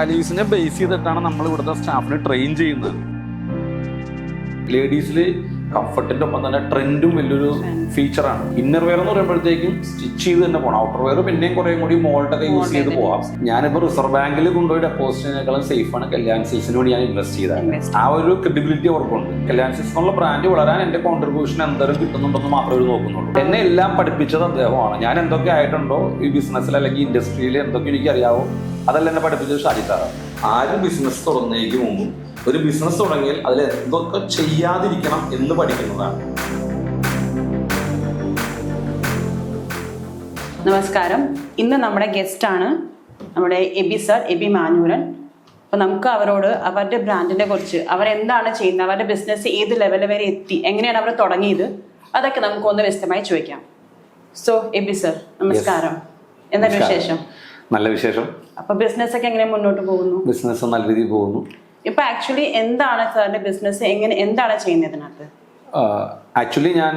വാല്യൂസിനെ base ചെയ്തിട്ടാണ് നമ്മൾ ഇവിടുത്തെ സ്റ്റാഫിനെ ട്രെയിൻ ചെയ്യുന്നത്. ലേഡീസിൽ കംഫർട്ടിന്റെ ഒപ്പം തന്നെ ട്രെൻഡും വലിയൊരു ഫീച്ചറാണ് ഇന്നർ വെയർ എന്ന് പറയുമ്പോഴത്തേക്കും സ്റ്റിച്ച് ചെയ്ത് തന്നെ പോകണം ഔട്ടർ വെയർ പിന്നെയും കുറേ കൂടി മോൾഡൊക്കെ യൂസ് ചെയ്ത് പോവാം. ഞാനിപ്പോൾ റിസർവ് ബാങ്കിൽ കൊണ്ടുപോയി ഡെപ്പോസിറ്റിനേക്കാളും സേഫാണ് കല്യാൺ സിൽസിന് വേണ്ടി ഞാൻ ഇൻവെസ്റ്റ് ചെയ്തത്. ആ ഒരു ക്രെഡിബിലിറ്റി അവർക്കുണ്ട് കല്യാൺ സിൽസ് എന്നുള്ള ബ്രാൻഡ് വളരാൻ എന്റെ കോൺട്രിബ്യൂഷൻ എന്തെങ്കിലും കിട്ടുന്നുണ്ടെന്ന് മാത്രമേ ഒരു നോക്കുന്നുള്ളൂ. എന്നെ എല്ലാം പഠിപ്പിച്ചത് അദ്ദേഹമാണ്. ഞാൻ എന്തൊക്കെ ആയിട്ടുണ്ടോ ഈ ബിസിനസ്സിൽ അല്ലെങ്കിൽ ഇൻഡസ്ട്രിയിൽ എന്തൊക്കെ എനിക്ക് അറിയാവോ? അതെല്ലാം എന്നെ പഠിപ്പിച്ചത് ഷാജിത്താറാണ് ആരും ബിസിനസ് തുറന്നേക്ക് മുമ്പും ഒരു ബിസിനസ് തുടങ്ങിയാൽ അതിൽ എന്തൊക്കെ ചെയ്യാതിരിക്കണം എന്ന് പഠിക്കുന്നതാണ്. നമസ്കാരം. ഇന്ന് നമ്മുടെ ഗസ്റ്റാണ് നമ്മുടെ എബി സർ എബി മാനൂരൻ. അപ്പോൾ നമുക്ക് അവരോട് അവരുടെ ബ്രാൻഡിനെ കുറിച്ച് അവരെന്താണ് ചെയ്യുന്നത് അവരുടെ ബിസിനസ് ഏത് ലെവൽ വരെ എത്തി എങ്ങനെയാണ് അവർ തുടങ്ങിയത് അതൊക്കെ നമുക്ക് ഒന്ന് വ്യക്തമായി ചോദിക്കാം. സോ എബി സർ നമസ്കാരം. എന്താണ് നമസ്കാരം. വിശേഷം? നല്ല വിശേഷം. അപ്പൊ ബിസിനസ് ഒക്കെ എങ്ങനെ മുന്നോട്ട് പോകുന്നു? ബിസിനസ് നല്ല രീതിയിൽ പോകുന്നു. ഇപ്പൊ ആക്ച്വലി എന്താണ് സാറിന്റെ ബിസിനസ് എങ്ങനെ എന്താണ് ചെയ്യുന്നത് ഇതിനകത്ത്? ആക്ച്വലി ഞാൻ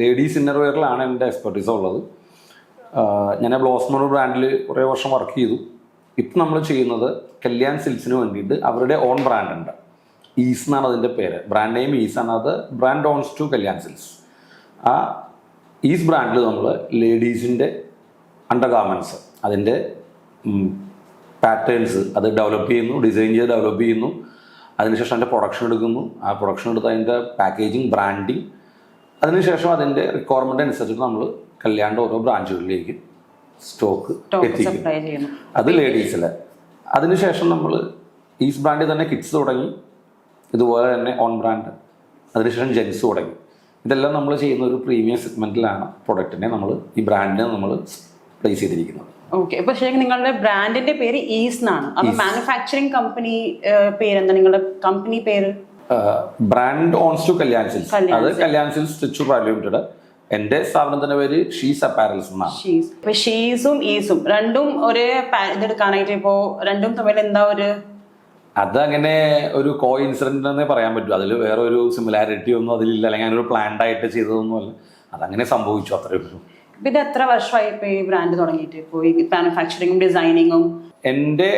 ലേഡീസ് ഇന്നർവെയറിലാണ് എന്റെ എക്സ്പെർട്ടീസ് ഉള്ളത്. ഞാൻ ബ്ലോസ്മർ ബ്രാൻഡിൽ കുറേ വർഷം വർക്ക് ചെയ്തു. ഇപ്പം നമ്മൾ ചെയ്യുന്നത് കല്യാൺ സിൽസിന് വേണ്ടിയിട്ട് അവരുടെ ഓൺ ബ്രാൻഡ് ഉണ്ട്. ഈസ് എന്നാണ് അതിന്റെ പേര്. ബ്രാൻഡ് നെയിം ഈസ് ആണ്. അത് brand owns to Kalyan Silks ആ ഈസ് ബ്രാൻഡിൽ നമ്മൾ ലേഡീസിന്റെ അണ്ടർ ഗാർമെന്റ്സ് അതിന്റെ പാറ്റേൺസ് അത് ഡെവലപ്പ് ചെയ്യുന്നു ഡിസൈൻ ചെയ്ത് ഡെവലപ്പ് ചെയ്യുന്നു. അതിനുശേഷം അതിന്റെ പ്രൊഡക്ഷൻ എടുക്കുന്നു. ആ പ്രൊഡക്ഷൻ എടുത്ത് അതിന്റെ പാക്കേജിങ് ബ്രാൻഡിങ് അതിനുശേഷം അതിന്റെ റിക്വയർമെന്റ് അനുസരിച്ചിട്ട് നമ്മൾ കല്യാണിന്റെ ഓരോ ബ്രാഞ്ചുകളിലേക്ക് സ്റ്റോക്ക് എത്തിക്കും. അത് ലേഡീസിലെ അതിനുശേഷം നമ്മൾ ഈസ് ബ്രാൻഡിൽ തന്നെ കിഡ്സ് തുടങ്ങി. ഇതുപോലെ തന്നെ ഓൺ ബ്രാൻഡ് അതിനുശേഷം ജെൻസ് തുടങ്ങി. ഇതെല്ലാം നമ്മൾ ചെയ്യുന്ന ഒരു പ്രീമിയം സെഗ്മെന്റിലാണ് പ്രൊഡക്റ്റിനെ നമ്മൾ ഈ ബ്രാൻഡിനെ നമ്മൾ പ്ലേസ് ചെയ്തിരിക്കുന്നത്. ഓക്കെ ഇപ്പൊ ശരിക്കും നിങ്ങളുടെ ബ്രാൻഡിന്റെ പേര് ഈസ് എന്നാണ് അപ്പൊ മാനുഫാക്ചറിങ് കമ്പനി പേരെന്താ നിങ്ങളുടെ കമ്പനി പേര്? Brand owns to Kalyan Silks അത് Kalyan Silks stitch private limited എന്റെ സ്ഥാപനത്തിന്റെ പേര് ഷീസ് അപ്പാരൽസ് എന്നാണ്. ഷീസ് ഈസും രണ്ടും ഒരേ ഇതെടുക്കാനായിട്ട് ഇപ്പോ രണ്ടും തമ്മിൽ എന്താ ഒരു അതങ്ങനെ ഒരു കോ ഇൻസിഡന്റ് എന്നേ പറയാൻ പറ്റൂ. അതിൽ വേറെ ഒരു സിമിലാരിറ്റി ഒന്നും അതിലില്ല. അല്ലെങ്കിൽ ഒരു പ്ലാൻഡ് ആയിട്ട് ചെയ്തതൊന്നുമല്ല. അതങ്ങനെ സംഭവിച്ചു അത്രയേ ഉള്ളൂ. ഇത് എത്ര വർഷമായി ഇപ്പൊ ഈ ബ്രാൻഡ് തുടങ്ങിയിട്ട്? ഇപ്പോൾ ഈ മാനുഫാക്ചറിങ്ങും ഡിസൈനിങ്ങും എന്റെ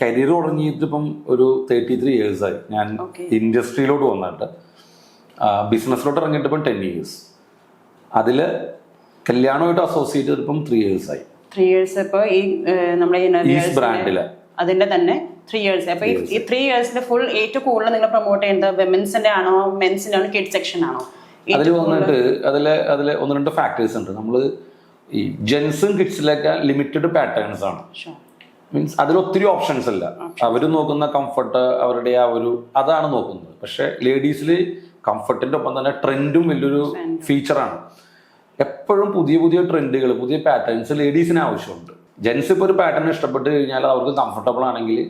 കരിയർ തുടങ്ങിയിട്ട് ഇപ്പം ഒരു തേർട്ടി ത്രീ ഇയേഴ്സായി ഞാൻ ഇൻഡസ്ട്രിയിലോട്ട് വന്നിട്ട്. ബിസിനസ്സിലോട്ട് ഇറങ്ങിയിട്ട് ഇപ്പം ടെൻ ഇയേഴ്സ് അതിൽ കല്യാണമായിട്ട് അസോസിയേറ്റ് ചെയ്തിപ്പം ത്രീ ഇയേഴ്സായി ത്രീ ഇയേഴ്സ് ഇപ്പൊ ഈ നമ്മുടെ ബ്രാൻഡിൽ അതിന്റെ തന്നെ ത്രീ ഇയേഴ്സ് അപ്പൊ ഈ- ഈ ത്രീ ഇയേഴ്സിന്റെ ഫുൾ ഏറ്റവും കൂടുതൽ നിങ്ങൾ പ്രൊമോട്ട് ചെയ്യുന്നത് വിമൻസിന്റെ ആണോ മെൻസിന്റെ ആണോ കിഡ് സെക്ഷൻ ആണോ? അതിൽ വന്നിട്ട് അതിലെ അതിൽ ഒന്ന് രണ്ട് ഫാക്ടേഴ്സ് ഉണ്ട്. നമ്മൾ ഈ ജെൻസും കിഡ്സിലൊക്കെ ലിമിറ്റഡ് പാറ്റേൺസ് ആണ്. മീൻസ് അതിൽ ഒത്തിരി ഓപ്ഷൻസ് ഇല്ല. അവർ നോക്കുന്ന കംഫർട്ട് അവരുടെ ആ ഒരു അതാണ് നോക്കുന്നത്. പക്ഷെ ലേഡീസിൽ കംഫർട്ടിന്റെ ഒപ്പം തന്നെ ട്രെൻഡും വലിയൊരു ഫീച്ചറാണ് എപ്പോഴും പുതിയ പുതിയ ട്രെൻഡുകൾ പുതിയ പാറ്റേൺസ് ലേഡീസിന് ആവശ്യമുണ്ട്. ജെൻസ് ഇപ്പോൾ ഒരു പാറ്റേൺ ഇഷ്ടപ്പെട്ട് കഴിഞ്ഞാൽ അവർക്ക് കംഫർട്ടബിൾ ആണെങ്കിൽ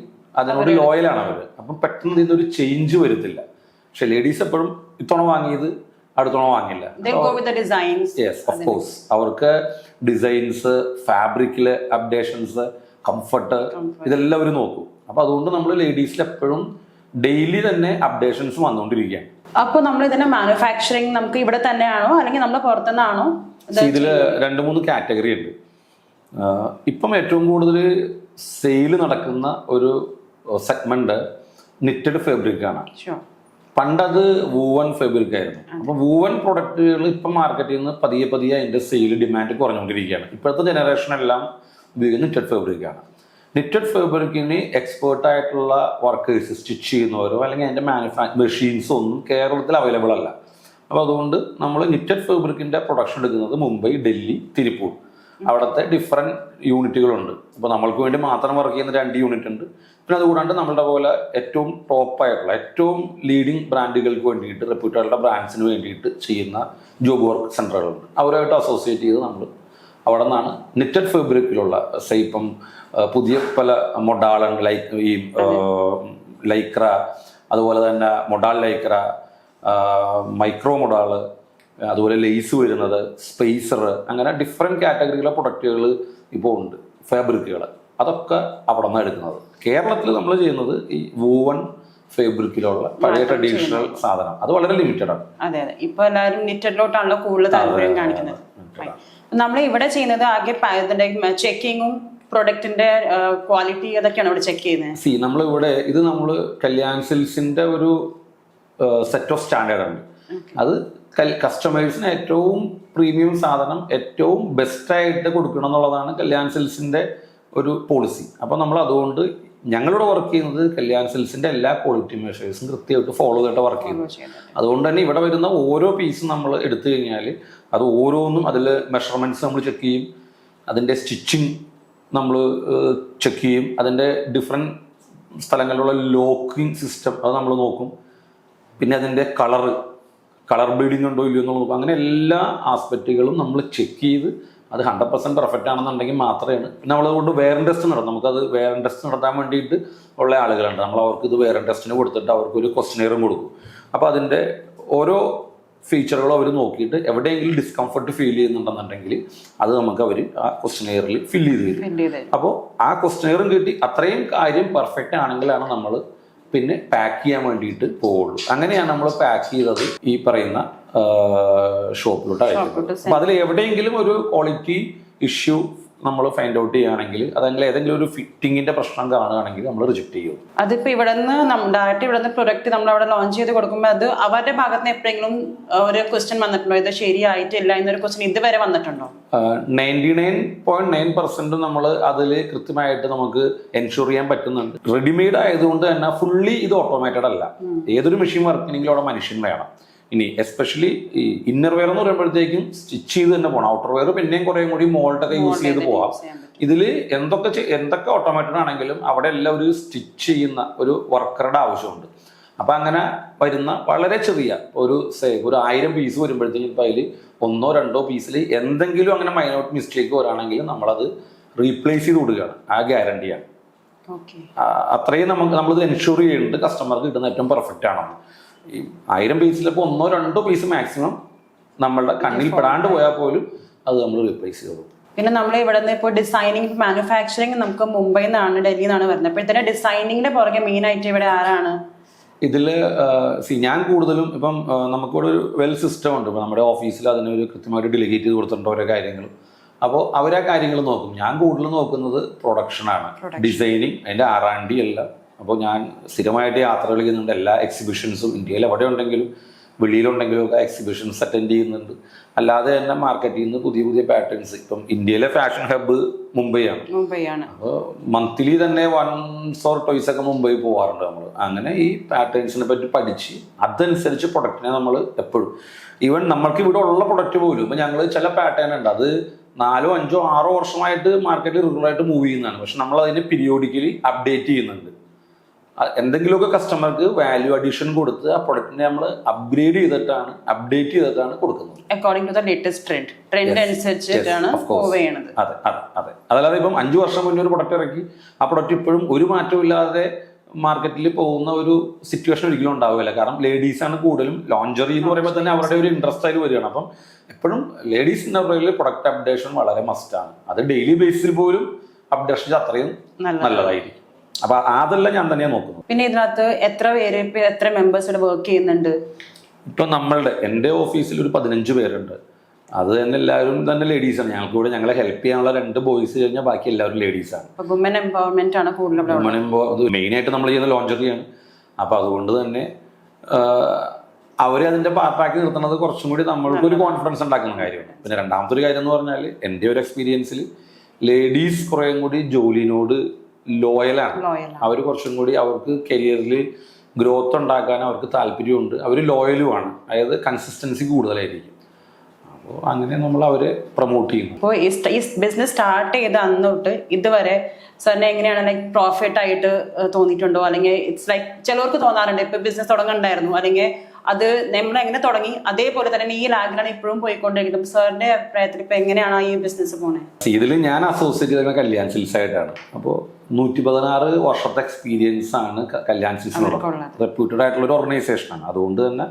അതിനോട് ലോയലാണ് അവർ അപ്പം പെട്ടെന്ന് ഒരു ചേഞ്ച് വരത്തില്ല. പക്ഷെ ലേഡീസ് എപ്പോഴും ഇത്തവണ വാങ്ങിയത് അടുത്തവണ വാങ്ങില്ല. യെസ് ഓഫ് കോഴ്സ് അവർക്ക് ഡിസൈൻസ് ഫാബ്രിക്കിൽ അപ്ഡേഷൻസ് കംഫർട്ട് ഇതെല്ലാം അവർ നോക്കും. അപ്പൊ അതുകൊണ്ട് നമ്മൾ ലേഡീസിൽ എപ്പോഴും ഡെയിലി തന്നെ അപ്ഡേഷൻസ് വന്നുകൊണ്ടിരിക്കുകയാണ് അപ്പൊ നമ്മൾ ഇതിന്റെ മാനുഫാക്ചറിങ് നമുക്ക് ഇവിടെ തന്നെയാണോ? അല്ലെങ്കിൽ നമ്മൾ പുറത്തുനിന്നാണോ? ഇതിൽ ഇതിൽ രണ്ട് മൂന്ന് കാറ്റഗറി ഉണ്ട്. ഇപ്പം ഏറ്റവും കൂടുതൽ സെയിൽ നടക്കുന്ന ഒരു സെഗ്മെന്റ് നിറ്റഡ് ഫാബ്രിക് ആണ്. പണ്ടത് വൂവൻ ഫാബ്രിക് ആയിരുന്നു. അപ്പൊ വൂവൻ പ്രൊഡക്റ്റുകൾ ഇപ്പം മാർക്കറ്റിൽ നിന്ന് പതിയെ പതിയെ അതിന്റെ സെയിൽ ഡിമാൻഡ് കുറഞ്ഞുകൊണ്ടിരിക്കുകയാണ്. ഇപ്പോഴത്തെ ജനറേഷൻ എല്ലാം ഉപയോഗിക്കുന്ന നിറ്റഡ് ഫെബ്രിക് ആണ്. നിറ്റഡ് ഫാബ്രിക്കിന് എക്സ്പേർട്ട് ആയിട്ടുള്ള വർക്കേഴ്സ് സ്റ്റിച്ച് ചെയ്യുന്നവരോ അല്ലെങ്കിൽ അതിന്റെ മാനുഫാ മെഷീൻസോ ഒന്നും കേരളത്തിൽ അവൈലബിൾ അല്ല. അപ്പോൾ അതുകൊണ്ട് നമ്മൾ നിറ്റഡ് ഫെബ്രിക്കിന്റെ പ്രൊഡക്ഷൻ എടുക്കുന്നത് മുംബൈ ഡൽഹി തിരുപ്പൂർ. അവിടുത്തെ ഡിഫറെന്റ് യൂണിറ്റുകളുണ്ട് അപ്പോൾ നമ്മൾക്ക് വേണ്ടി മാത്രം വർക്ക് ചെയ്യുന്ന രണ്ട് യൂണിറ്റ് ഉണ്ട്. പിന്നെ അതുകൂടാണ്ട് നമ്മളുടെ പോലെ ഏറ്റവും ടോപ്പായിട്ടുള്ള ഏറ്റവും ലീഡിങ് ബ്രാൻഡുകൾക്ക് വേണ്ടിയിട്ട് റെപ്യൂട്ടുകളുടെ ബ്രാൻഡ്സിന് വേണ്ടിയിട്ട് ചെയ്യുന്ന ജോബ് വർക്ക് സെന്ററുകളുണ്ട് അവരുമായിട്ട് അസോസിയേറ്റ് ചെയ്ത് നമ്മൾ അവിടെ നിന്നാണ് നിറ്റഡ് ഫേബ്രിക്കിലുള്ള സൈപ്പം ഇപ്പം പുതിയ പല മൊഡാളൻ ലൈക് ഈ ലൈക്ര അതുപോലെ തന്നെ മൊഡാൾ ലൈക്ര മൈക്രോ മൊഡാൾ അതുപോലെ ലേസ് വരുന്നത് സ്പേസർ അങ്ങനെ ഡിഫറെന്റ് കാറ്റഗറിയിലെ പ്രൊഡക്റ്റുകൾ ഇപ്പോൾ ഉണ്ട് ഫാബ്രിക്കുകൾ അതൊക്കെ അവിടെ നിന്നാണ് എടുക്കുന്നത്. കേരളത്തിൽ നമ്മൾ ചെയ്യുന്നത് ഈ വൂവൺ ഫേബ്രിക്കിലുള്ള പഴയ ട്രഡീഷണൽ സാധനം. അത് വളരെ ലിമിറ്റഡ് ആണ്. അതെ അതെ. ഇപ്പൊ എല്ലാവരും നിറ്റഡിലോട്ടാണല്ലോ കൂടുതൽ താല്പര്യം കാണിക്കുന്നത്. നമ്മൾ ഇവിടെ ചെയ്യുന്നത് ആകെ ചെക്കിങ്ങും പ്രൊഡക്റ്റിന്റെ ക്വാളിറ്റി അതൊക്കെയാണ് ഇവിടെ ചെക്ക് ചെയ്യുന്നത്. സി നമ്മൾ ഇവിടെ ഇത് നമ്മൾ കല്യാൺ സിൽസിന്റെ ഒരു സെറ്റ് ഓഫ് സ്റ്റാൻഡേർഡ് ആണ് അത് കസ്റ്റമേഴ്സിന് ഏറ്റവും പ്രീമിയം സാധനം ഏറ്റവും ബെസ്റ്റായിട്ട് കൊടുക്കണം എന്നുള്ളതാണ് കല്യാൺ സിൽസിന്റെ ഒരു പോളിസി അപ്പോൾ നമ്മൾ അതുകൊണ്ട് ഞങ്ങളിവിടെ വർക്ക് ചെയ്യുന്നത് കല്യാൺ സിൽസിന്റെ എല്ലാ ക്വാളിറ്റി മെഷേഴ്സും കൃത്യമായിട്ട് ഫോളോ ചെയ്തിട്ട് വർക്ക് ചെയ്യുന്നു. അതുകൊണ്ട് തന്നെ ഇവിടെ വരുന്ന ഓരോ പീസും നമ്മൾ എടുത്തു കഴിഞ്ഞാൽ അത് ഓരോന്നും അതിൽ മെഷർമെന്റ്സ് നമ്മൾ ചെക്ക് ചെയ്യും. അതിന്റെ സ്റ്റിച്ചിങ് നമ്മൾ ചെക്ക് ചെയ്യും. അതിന്റെ ഡിഫറെന്റ് സ്ഥലങ്ങളിലുള്ള ലോക്കിംഗ് സിസ്റ്റം അത് നമ്മൾ നോക്കും. പിന്നെ അതിന്റെ കളറ് കളർ ബ്ലീഡിംഗ് ഉണ്ടോ ഇല്ലയോ എന്നുള്ളത് അങ്ങനെ എല്ലാ ആസ്പെക്റ്റുകളും നമ്മൾ ചെക്ക് ചെയ്ത് അത് ഹൺഡ്രഡ് പെർസെന്റ് പെർഫെക്റ്റ് ആണെന്നുണ്ടെങ്കിൽ മാത്രമാണ്. പിന്നെ നമ്മളതുകൊണ്ട് വേറെ ടെസ്റ്റ് നടത്തും. നമുക്കത് വേറെ ടെസ്റ്റ് നടത്താൻ വേണ്ടിയിട്ട് ഉള്ള ആളുകളുണ്ട്. നമ്മൾ അവർക്ക് ഇത് വേറെ ടെസ്റ്റിന് കൊടുത്തിട്ട് അവർക്ക് ഒരു ക്വസ്റ്റനെയറും കൊടുക്കും. അപ്പോൾ അതിന്റെ ഓരോ ഫീച്ചറുകളും അവർ നോക്കിയിട്ട് എവിടെയെങ്കിലും ഡിസ്കംഫർട്ട് ഫീൽ ചെയ്യുന്നുണ്ടെന്നുണ്ടെങ്കിൽ അത് നമുക്ക് അവർ ആ ക്വസ്റ്റനെയറിൽ ഫില്ല് ചെയ്ത് തരും. അപ്പോൾ ആ ക്വസ്റ്റനെയറും കിട്ടി. അത്രയും കാര്യം പെർഫെക്റ്റ് ആണെങ്കിലാണ് നമ്മൾ പിന്നെ പാക്ക് ചെയ്യാൻ വേണ്ടിയിട്ട് പോവുള്ളൂ. അങ്ങനെയാണ് നമ്മൾ പാക്ക് ചെയ്തത് ഈ പറയുന്ന ഷോപ്പിലോട്ട് അയക്കുന്നത് അപ്പം അതിൽ എവിടെയെങ്കിലും ഒരു ക്വാളിറ്റി ഇഷ്യൂ നമ്മൾ ഫൈൻഡ് ഔട്ട് ചെയ്യുകയാണെങ്കിൽ അതല്ല ഏതെങ്കിലും ഒരു ഫിറ്റിങ്ങിന്റെ പ്രശ്നം കാണുകയാണെങ്കിൽ നമ്മൾ റിജക്ട് ചെയ്യും. അതിപ്പോ ഇവിടെ നിന്ന് ഡയറക്റ്റ് ഇവിടെ നിന്ന് പ്രൊഡക്റ്റ് നമ്മൾ അവിടെ ലോഞ്ച് ചെയ്ത് കൊടുക്കുമ്പോൾ അത് അവരുടെ ഭാഗത്ത് നിന്ന് എപ്പോഴെങ്കിലും ഒരു ക്വസ്റ്റ്യൻ വന്നിട്ടുണ്ടോ? ഇത് ശരിയായിട്ടില്ല എന്നൊരു ക്വസ്റ്റ്യൻ ഇതുവരെ വന്നിട്ടുണ്ടോ? Ninety nine point nine percent നമ്മൾ അതിൽ കൃത്യമായിട്ട് നമുക്ക് എൻഷുർ ചെയ്യാൻ പറ്റുന്നുണ്ട്. റെഡിമെയ്ഡ് ആയതുകൊണ്ട് തന്നെ ഫുള്ളി ഇത് ഓട്ടോമേറ്റഡ് അല്ല. ഏതൊരു മെഷീൻ വർക്കിനെങ്കിലും അവിടെ മനുഷ്യൻ വേണം. ഇനി എസ്പെഷ്യലി ഈ ഇന്നർ വെയർ എന്ന് പറയുമ്പോഴത്തേക്കും സ്റ്റിച്ച് ചെയ്ത് തന്നെ പോകണം ഔട്ടർ വെയർ പിന്നെയും കുറേ കൂടി മോൾട്ടൊക്കെ യൂസ് ചെയ്ത് പോവാം. ഇതിൽ എന്തൊക്കെ എന്തൊക്കെ ഓട്ടോമേറ്റഡ് ആണെങ്കിലും അവിടെ എല്ലാം ഒരു സ്റ്റിച്ച് ചെയ്യുന്ന ഒരു വർക്കറുടെ ആവശ്യമുണ്ട്. അപ്പം അങ്ങനെ വരുന്ന വളരെ ചെറിയ ഒരു സേവ് ഒരു ആയിരം പീസ് വരുമ്പോഴത്തേക്കും ഇപ്പം അതിൽ ഒന്നോ രണ്ടോ പീസിൽ എന്തെങ്കിലും അങ്ങനെ മൈനോട്ട് മിസ്റ്റേക്ക് വരാണെങ്കിൽ നമ്മളത് റീപ്ലേസ് ചെയ്ത് കൊടുക്കുകയാണ്. ആ ഗ്യാരണ്ടിയാണ് അത്രയും നമുക്ക് നമ്മളിത് എൻഷുർ ചെയ്യുന്നുണ്ട് കസ്റ്റമർക്ക് കിട്ടുന്ന ഏറ്റവും പെർഫെക്റ്റ് ആണെന്ന്. ഈ ആയിരം പീസിലിപ്പോൾ ഒന്നോ രണ്ടോ പീസ് മാക്സിമം നമ്മളുടെ കണ്ണിൽ പെടാണ്ട് പോയാൽ പോലും അത് നമ്മൾ റീപ്ലേസ് ചെയ്തു പിന്നെ നമ്മൾ ഇവിടെ നിന്ന് ഇപ്പോൾ ഡിസൈനിങ് മാനുഫാക്ചറിങ് നമുക്ക് മുംബൈയിൽ നിന്നാണ് ഡൽഹിയിൽ നിന്നാണ് വരുന്നത് അപ്പോൾ ഡിസൈനിങ്ങിന്റെ പുറകെ മെയിൻ ആയിട്ട് ഇവിടെ ആരാണ്? ഇതിൽ സി ഞാൻ കൂടുതലും ഇപ്പം നമുക്കിവിടെ ഒരു വെൽ സിസ്റ്റം ഉണ്ട്. ഇപ്പം നമ്മുടെ ഓഫീസിൽ അതിനൊരു കൃത്യമായിട്ട് ഡെലിഗേറ്റ് ചെയ്ത് കൊടുത്തിട്ടുണ്ട് ഓരോ കാര്യങ്ങളും. അപ്പോൾ അവരാ കാര്യങ്ങൾ നോക്കും. ഞാൻ കൂടുതലും നോക്കുന്നത് പ്രൊഡക്ഷനാണ് ഡിസൈനിങ് അതിന്റെ ആർ ആൻഡ് ഡി എല്ലാം. അപ്പോൾ ഞാൻ സ്ഥിരമായിട്ട് യാത്രകൾ ചെയ്യുന്നുണ്ട് എല്ലാ എക്സിബിഷൻസും ഇന്ത്യയിൽ എവിടെ ഉണ്ടെങ്കിലും വെളിയിലുണ്ടെങ്കിലും ഒക്കെ എക്സിബിഷൻസ് അറ്റൻഡ് ചെയ്യുന്നുണ്ട്. അല്ലാതെ തന്നെ മാർക്കറ്റിൽ നിന്ന് പുതിയ പുതിയ പാറ്റേൺസ് ഇപ്പം ഇന്ത്യയിലെ ഫാഷൻ ഹബ്ബ് മുംബൈയാണ്. മുംബൈയാണ്. അപ്പോൾ മന്ത്ലി തന്നെ വൺസ് ഓർ ടോയ്സ് ഒക്കെ മുംബൈ പോകാറുണ്ട് നമ്മൾ അങ്ങനെ ഈ പാറ്റേൺസിനെ പറ്റി പഠിച്ച് അതനുസരിച്ച് പ്രൊഡക്റ്റിനെ നമ്മൾ എപ്പോഴും. ഈവൻ നമ്മൾക്ക് ഇവിടെ ഉള്ള പ്രൊഡക്റ്റ് പോലും ഇപ്പം ഞങ്ങൾ ചില പാറ്റേൺ ഉണ്ട്. അത് നാലോ അഞ്ചോ ആറോ വർഷമായിട്ട് മാർക്കറ്റിൽ റെഗുലറായിട്ട് മൂവ് ചെയ്യുന്നതാണ്. പക്ഷെ നമ്മൾ അതിനെ പീരിയോഡിക്കലി അപ്ഡേറ്റ് ചെയ്യുന്നുണ്ട്. എന്തെങ്കിലുമൊക്കെ കസ്റ്റമർക്ക് വാല്യൂ അഡീഷൻ കൊടുത്ത് ആ പ്രൊഡക്റ്റിനെ നമ്മൾ അപ്ഗ്രേഡ് ചെയ്തിട്ടാണ് അപ്ഡേറ്റ് ചെയ്തിട്ടാണ് കൊടുക്കുന്നത്. According to the latest trend trend അനുസരിച്ചിട്ടാണ് അതെ അതെ അതെ. അതല്ലാതെ ഇപ്പം അഞ്ചു വർഷം മുന്നേ ഒരു പ്രൊഡക്റ്റ് ഇറക്കി ആ പ്രൊഡക്റ്റ് ഇപ്പോഴും ഒരു മാറ്റമില്ലാതെ ഇല്ലാതെ മാർക്കറ്റിൽ പോകുന്ന ഒരു സിറ്റുവേഷൻ ഒരിക്കലും ഉണ്ടാവില്ല. കാരണം ലേഡീസ് ആണ് കൂടുതലും ലോഞ്ചറി എന്ന് പറയുമ്പോൾ തന്നെ അവരുടെ ഒരു ഇൻട്രസ്റ്റ് ആയിട്ട് വരികയാണ്. അപ്പം എപ്പോഴും ലേഡീസ് ഇന്നറിൽ പ്രൊഡക്റ്റ് അപ്ഡേഷൻ വളരെ മസ്റ്റാണ് അത് ഡെയിലി ബേസിൽ പോലും അപ്ഡേഷൻ അത്രയും. നല്ലതായിരിക്കും. അപ്പൊ അതെല്ലാം ഞാൻ തന്നെയാണ് നോക്കുന്നത്. പിന്നെ ഇതിനകത്ത് എത്ര പേര് എത്ര മെമ്പേഴ്സ് ഇവിടെ വർക്ക് ചെയ്യുന്നുണ്ട്? ഇപ്പൊ നമ്മളുടെ എന്റെ ഓഫീസിൽ ഒരു പതിനഞ്ച് പേരുണ്ട്. അത് തന്നെ എല്ലാവരും തന്നെ ലേഡീസാണ് ഞങ്ങൾക്ക് ഇവിടെ ഞങ്ങളെ ഹെൽപ്പ് ചെയ്യാനുള്ള രണ്ട് ബോയ്സ് കഴിഞ്ഞാൽ ബാക്കി എല്ലാവരും ലേഡീസാണ് വുമൻ എംപവർമെന്റ് ആണ് കൂടുതലും മെയിൻ ആയിട്ട് നമ്മൾ ചെയ്യുന്ന ലോഞ്ചറിയാണ് അപ്പൊ അതുകൊണ്ട് തന്നെ അവരെ അതിന്റെ പാർട്ടാക്കി നിർത്തുന്നത് കുറച്ചും കൂടി നമ്മൾക്ക് ഒരു കോൺഫിഡൻസ് ഉണ്ടാക്കുന്ന കാര്യമാണ്. പിന്നെ രണ്ടാമത്തെ ഒരു കാര്യം എന്ന് പറഞ്ഞാൽ എന്റെ ഒരു എക്സ്പീരിയൻസിൽ ലേഡീസ് കുറേയും കൂടി ജോലിനോട് ലോയലാണ് അവർ കുറച്ചും കൂടി അവർക്ക് കരിയറിൽ ഗ്രോത്ത് ഉണ്ടാക്കാൻ അവർക്ക് താല്പര്യമുണ്ട്. അവർ ലോയലുമാണ് അതായത് കൺസിസ്റ്റൻസി കൂടുതലായിരിക്കും. അപ്പോൾ അങ്ങനെ നമ്മൾ അവരെ പ്രൊമോട്ട് ചെയ്യുന്നു. അപ്പോൾ ഈ ബിസിനസ് സ്റ്റാർട്ട് ചെയ്ത അന്ന് തൊട്ട് ഇതുവരെ സാറിന് എങ്ങനെയാണ് ലൈക്ക് പ്രോഫിറ്റ് ആയിട്ട് തോന്നിയിട്ടുണ്ടോ? അല്ലെങ്കിൽ ഇറ്റ്സ് ലൈക്ക് ചിലവർക്ക് തോന്നാറുണ്ട്. ഇപ്പൊ ബിസിനസ് തുടങ്ങണ്ടായിരുന്നു. അല്ലെങ്കിൽ അത് നമ്മൾ എങ്ങനെ തുടങ്ങി? അതേപോലെ തന്നെ ഈ ലാഗിലാണ് ഇപ്പോഴും പോയിക്കൊണ്ടിരിക്കുന്നത്. സാറിന്റെ അഭിപ്രായത്തിൽ ഇപ്പൊ എങ്ങനെയാണ് ഈ ബിസിനസ് പോണേ? ഇതിൽ ഞാൻ അസോസിയേറ്റ് ചെയ്ത കല്യാൺ സിൽസ് ആയിട്ടാണ്. അപ്പോൾ നൂറ്റി പതിനാറ് വർഷത്തെ എക്സ്പീരിയൻസ് ആണ് കല്യാൺ സിൽസ്. റെപ്യൂട്ടഡ് ആയിട്ടുള്ള ഒരു ഓർഗനൈസേഷൻ ആണ്. അതുകൊണ്ട് തന്നെ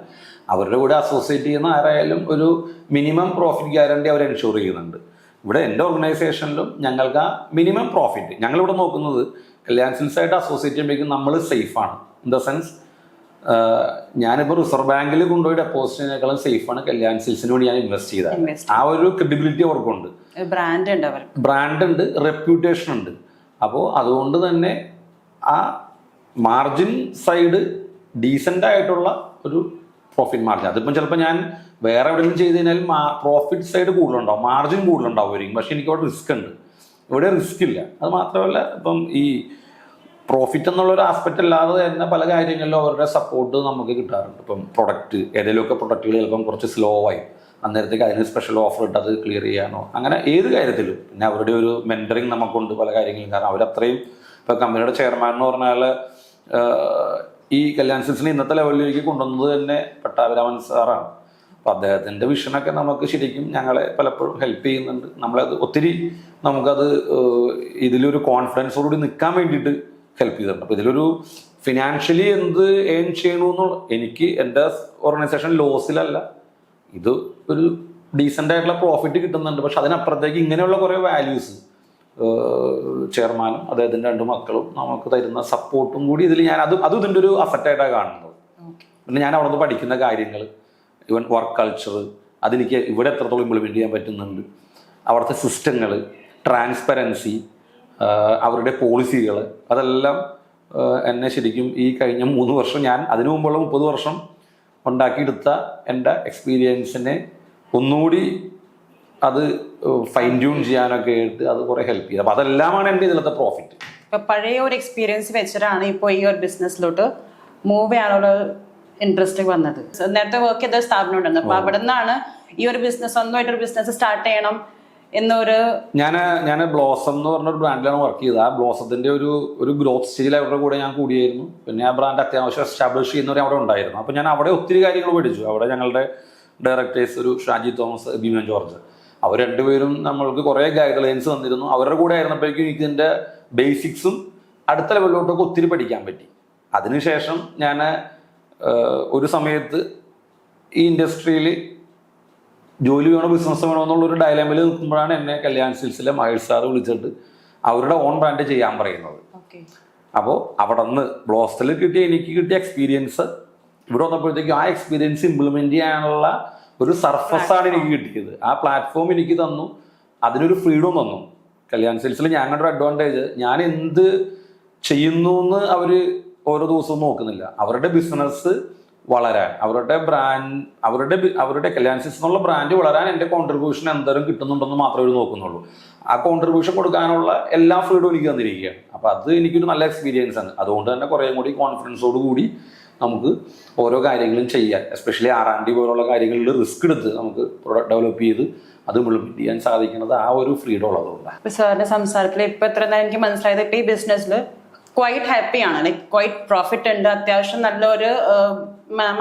അവരുടെ കൂടെ അസോസിയേറ്റ് ചെയ്യുന്ന ആരായാലും ഒരു മിനിമം പ്രോഫിറ്റ് ഗ്യാരണ്ടി അവർ എൻഷുർ ചെയ്യുന്നുണ്ട്. ഇവിടെ എന്റെ ഓർഗനൈസേഷനിലും ഞങ്ങൾക്ക് ആ മിനിമം പ്രോഫിറ്റ് ഞങ്ങളിവിടെ നോക്കുന്നത് കല്യാൺ സിൽസ് ആയിട്ട് അസോസിയേറ്റ് ചെയ്യുമ്പോഴേക്കും നമ്മൾ സേഫാണ് ഇൻ ദ സെൻസ് ഞാനിപ്പോൾ റിസർവ് ബാങ്കിൽ കൊണ്ടുപോയി ഡെപ്പോസിറ്റിനേക്കാളും സേഫാണ് കല്യാൺ സിൽസിന് വേണ്ടി ഞാൻ ഇൻവെസ്റ്റ് ചെയ്തത്. ആ ഒരു ക്രെഡിബിലിറ്റി അവർക്കുണ്ട്. ബ്രാൻഡ് ഉണ്ട് ബ്രാൻഡ് ഉണ്ട് റെപ്യൂട്ടേഷൻ ഉണ്ട്. അപ്പോൾ അതുകൊണ്ട് തന്നെ ആ മാർജിൻ സൈഡ് ഡീസന്റ് ആയിട്ടുള്ള ഒരു പ്രോഫിറ്റ് മാർജിൻ അതിപ്പം ചിലപ്പോൾ ഞാൻ വേറെ എവിടെയെങ്കിലും ചെയ്ത് കഴിഞ്ഞാൽ പ്രോഫിറ്റ് സൈഡ് കൂടുതലുണ്ടാവും. മാർജിൻ കൂടുതലുണ്ടാവും പക്ഷെ എനിക്ക് അവിടെ റിസ്ക് ഉണ്ട്. ഇവിടെ റിസ്ക് ഇല്ല. അത് മാത്രമല്ല ഇപ്പം ഈ പ്രോഫിറ്റ് എന്നുള്ള ഒരു ആസ്പെക്റ്റ് അല്ലാതെ തന്നെ പല കാര്യങ്ങളിലും അവരുടെ സപ്പോർട്ട് നമുക്ക് കിട്ടാറുണ്ട്. ഇപ്പം പ്രൊഡക്റ്റ് ഏതെങ്കിലുമൊക്കെ പ്രൊഡക്റ്റുകൾ ചിലപ്പം കുറച്ച് സ്ലോ ആയി. അന്നേരത്തേക്ക് അതിന് സ്പെഷ്യൽ ഓഫർ ഇട്ട് അത് ക്ലിയർ ചെയ്യാനോ അങ്ങനെ ഏത് കാര്യത്തിലും. പിന്നെ അവരുടെ ഒരു മെന്ററിങ് നമുക്കുണ്ട് പല കാര്യങ്ങളും കാരണം അവരത്രയും ഇപ്പോൾ കമ്പനിയുടെ ചെയർമാൻ എന്ന് പറഞ്ഞാൽ ഈ കല്യാൺ സിൽസിനെ ഇന്നത്തെ ലെവലിലേക്ക് കൊണ്ടുവന്നത് തന്നെ പട്ടാഭിരാമൻ സാറാണ് അപ്പോൾ അദ്ദേഹത്തിന്റെ വിഷനൊക്കെ നമുക്ക് ശരിക്കും ഞങ്ങളെ പലപ്പോഴും ഹെൽപ്പ് ചെയ്യുന്നുണ്ട്. നമ്മളത് ഒത്തിരി നമുക്കത് ഇതിലൊരു കോൺഫിഡൻസോടുകൂടി നിൽക്കാൻ വേണ്ടിയിട്ട് ഹെൽപ്പ് ചെയ്തിട്ടുണ്ട്. അപ്പോൾ ഇതിലൊരു ഫിനാൻഷ്യലി എന്ത് ഏൺ ചെയ്യണമെന്നുള്ള എനിക്ക് എന്റെ ഓർഗനൈസേഷൻ ലോസിലല്ല ഇത് ഒരു ഡീസന്റ് ആയിട്ടുള്ള പ്രോഫിറ്റ് കിട്ടുന്നുണ്ട്. പക്ഷെ അതിനപ്പുറത്തേക്ക് ഇങ്ങനെയുള്ള കുറേ വാല്യൂസ് ചെയർമാനും അദ്ദേഹത്തിന്റെ രണ്ട് മക്കളും നമുക്ക് തരുന്ന സപ്പോർട്ടും കൂടി ഇതിൽ ഞാൻ അത് അത് ഇതിന്റെ ഒരു അസറ്റായിട്ടാണ് കാണുന്നത്. പിന്നെ ഞാൻ അവിടെ നിന്ന് പഠിക്കുന്ന കാര്യങ്ങൾ ഇവൻ വർക്ക് കൾച്ചർ അതെനിക്ക് ഇവിടെ എത്രത്തോളം ഇംപ്ലിമെന്റ് ചെയ്യാൻ പറ്റുന്നുണ്ട്. അവിടുത്തെ സിസ്റ്റങ്ങൾ ട്രാൻസ്പെറൻസി അവരുടെ പോളിസികൾ അതെല്ലാം എന്നെ ശരിക്കും ഈ കഴിഞ്ഞ മൂന്ന് വർഷം ഞാൻ അതിനു മുമ്പുള്ള മുപ്പത് വർഷം ഉണ്ടാക്കിയെടുത്ത എന്റെ എക്സ്പീരിയൻസിനെ ഒന്നുകൂടി അത് ഫൈൻ ട്യൂൺ ചെയ്യാനൊക്കെ ആയിട്ട് അത് കുറേ ഹെൽപ്പ് ചെയ്തു. അപ്പൊ അതെല്ലാമാണ് എന്റെ ഇതിലത്തെ പ്രോഫിറ്റ് ഇപ്പൊ പഴയ ഒരു എക്സ്പീരിയൻസ് വെച്ചിട്ടാണ് ഇപ്പോൾ ഈ ഒരു ബിസിനസ്സിലോട്ട് മൂവ് ചെയ്യാനുള്ള ഇൻട്രസ്റ്റ് വന്നത്. നേരത്തെ വർക്ക് ചെയ്ത സ്ഥാപനം ഉണ്ടായിരുന്നു അപ്പൊ അവിടെ നിന്നാണ് ഈ ഒരു ബിസിനസ് സ്വന്തമായിട്ട് ഒരു ബിസിനസ് സ്റ്റാർട്ട് ചെയ്യണം എന്നൊരു ഞാൻ ഞാൻ ബ്ലോസം എന്ന് പറഞ്ഞ ഒരു ബ്രാൻഡിലാണ് വർക്ക് ചെയ്തത്. ആ ബ്ലോസത്തിന്റെ ഒരു ഒരു ഗ്രോത്ത് സ്റ്റേജിൽ അവരുടെ കൂടെ ഞാൻ കൂടിയായിരുന്നു. പിന്നെ ആ ബ്രാൻഡ് അത്യാവശ്യം എസ്റ്റാബ്ലിഷ് ചെയ്യുന്നവരെ അവിടെ ഉണ്ടായിരുന്നു. അപ്പോൾ ഞാൻ അവിടെ ഒത്തിരി കാര്യങ്ങൾ പഠിച്ചു. അവിടെ ഞങ്ങളുടെ ഡയറക്ടേഴ്സ് ഒരു ഷാജി തോമസ് ബിമൻ ജോർജ്. അവർ രണ്ടുപേരും നമ്മൾക്ക് കുറേ ഗൈഡ് ലൈൻസ് തന്നിരുന്നു. അവരുടെ കൂടെ ആയിരുന്നപ്പോഴേക്കും എനിക്ക് ഇതിന്റെ ബേസിക്സും അടുത്ത ലെവലിലോട്ടൊക്കെ ഒത്തിരി പഠിക്കാൻ പറ്റി. അതിനുശേഷം ഞാൻ ഒരു സമയത്ത് ഈ ഇൻഡസ്ട്രിയിൽ ജോലി വേണോ ബിസിനസ് വേണോ എന്നുള്ളൊരു ഡയലാമിൽ നിൽക്കുമ്പോഴാണ് എന്നെ കല്യാൺ സിൽസിലെ മഹേഷ് സാറ് വിളിച്ചിട്ട് അവരുടെ ഓൺ ബ്രാൻഡ് ചെയ്യാൻ പറയുന്നത്. അപ്പോൾ അവിടെ നിന്ന് ബ്ലോസ്റ്റലിൽ കിട്ടിയ എനിക്ക് കിട്ടിയ എക്സ്പീരിയൻസ് ഇവിടെ വന്നപ്പോഴത്തേക്കും ആ എക്സ്പീരിയൻസ് ഇംപ്ലിമെന്റ് ചെയ്യാനുള്ള ഒരു സർഫസാണ് ആണ് എനിക്ക് കിട്ടിയത്. ആ പ്ലാറ്റ്ഫോം എനിക്ക് തന്നു. അതിനൊരു ഫ്രീഡം തന്നു കല്യാൺ സിൽസിൽ ഞങ്ങളുടെ ഒരു അഡ്വാന്റേജ് ഞാൻ എന്ത് ചെയ്യുന്നു എന്ന് അവർ ഓരോ ദിവസവും നോക്കുന്നില്ല. അവരുടെ ബിസിനസ് വളരാൻ. അവരുടെ ബ്രാൻഡ് അവരുടെ അവരുടെ കല്യാൺസിസ് എന്നുള്ള ബ്രാൻഡ് വളരാൻ എന്റെ കോൺട്രിബ്യൂഷൻ എന്തായാലും കിട്ടുന്നുണ്ടെന്ന് മാത്രമേ അവർ നോക്കുന്നുള്ളൂ. ആ കോൺട്രിബ്യൂഷൻ കൊടുക്കാനുള്ള എല്ലാ ഫ്രീഡും എനിക്ക് തന്നിരിക്കുകയാണ്. അപ്പോൾ അത് എനിക്കൊരു നല്ല എക്സ്പീരിയൻസ് ആണ്. അതുകൊണ്ട് തന്നെ കുറേ കൂടി കോൺഫിഡൻസോട് കൂടി നമുക്ക് ഓരോ കാര്യങ്ങളും ചെയ്യാൻ എസ്പെഷ്യലി ആർ ആൻഡ് ഡി പോലുള്ള കാര്യങ്ങളിൽ റിസ്ക് എടുത്ത് നമുക്ക് പ്രൊഡക്റ്റ് ഡെവലപ്പ് ചെയ്ത് അത് ഇംപ്ലിമെന്റ് ചെയ്യാൻ സാധിക്കുന്നത് ആ ഒരു ഫ്രീഡം ഉള്ളതുകൊണ്ടാണ് ഇപ്പൊ സാറിന്റെ സംസാരത്തിൽ ഇപ്പൊ എത്ര നേരം എനിക്ക് മനസ്സിലായത് ഇപ്പൊ ഈ ബിസിനസ്സിൽ ക്വൈറ്റ് ഹാപ്പിയാണ് ലൈക്ക് ക്വൈറ്റ് പ്രോഫിറ്റ് ഉണ്ട്. അത്യാവശ്യം നല്ലൊരു